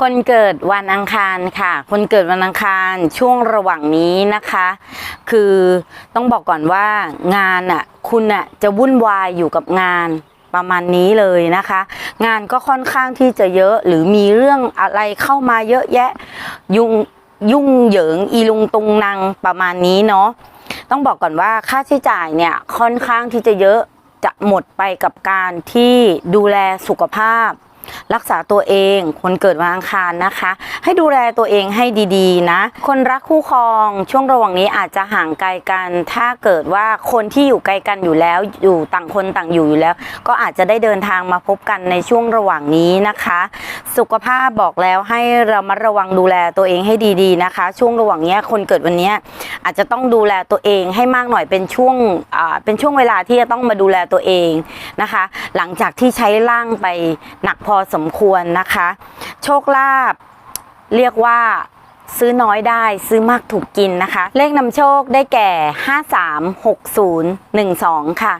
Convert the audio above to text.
คนเกิดวันอังคารค่ะ คนเกิดวันอังคารช่วงระหว่างนี้นะคะ คือต้องบอกก่อนว่างานอะคุณอะจะวุ่นวายอยู่กับงานประมาณนี้เลยนะคะ งานก็ค่อนข้างที่จะเยอะหรือมีเรื่องอะไรเข้ามาเยอะแยะยุ่งยุ่งเหยิงอีลุงตุงนางประมาณนี้เนาะต้องบอกก่อนว่าค่าใช้จ่ายเนี่ยค่อนข้างที่จะเยอะจะหมดไปกับการที่ดูแลสุขภาพ รักษาตัวเอง คนเกิดวันอังคารนะคะ ให้ดูแลตัวเองให้ดีๆนะ คนรักคู่ครองช่วงระหว่างนี้อาจจะห่างไกลกัน ถ้าเกิดว่าคนที่อยู่ไกลกันอยู่แล้ว อยู่ต่างคนต่างอยู่อยู่แล้ว ก็อาจจะได้เดินทางมาพบกันในช่วงระหว่างนี้นะคะ สุขภาพบอกแล้วให้เรามาระวังดูแลตัวเองให้ดีๆนะคะ ช่วงระหว่างนี้คนเกิดวันนี้อาจจะต้องดูแลตัวเองให้มากหน่อยเป็นช่วงเป็นช่วงเวลาที่จะต้องมาดูแลตัวเองนะคะ หลังจากที่ใช้ร่างไปหนักพออสมควรนะคะ โชคลาภเรียกว่าซื้อน้อยได้ซื้อมากถูกกินนะคะ เลขนำโชคได้แก่ 536012 ค่ะ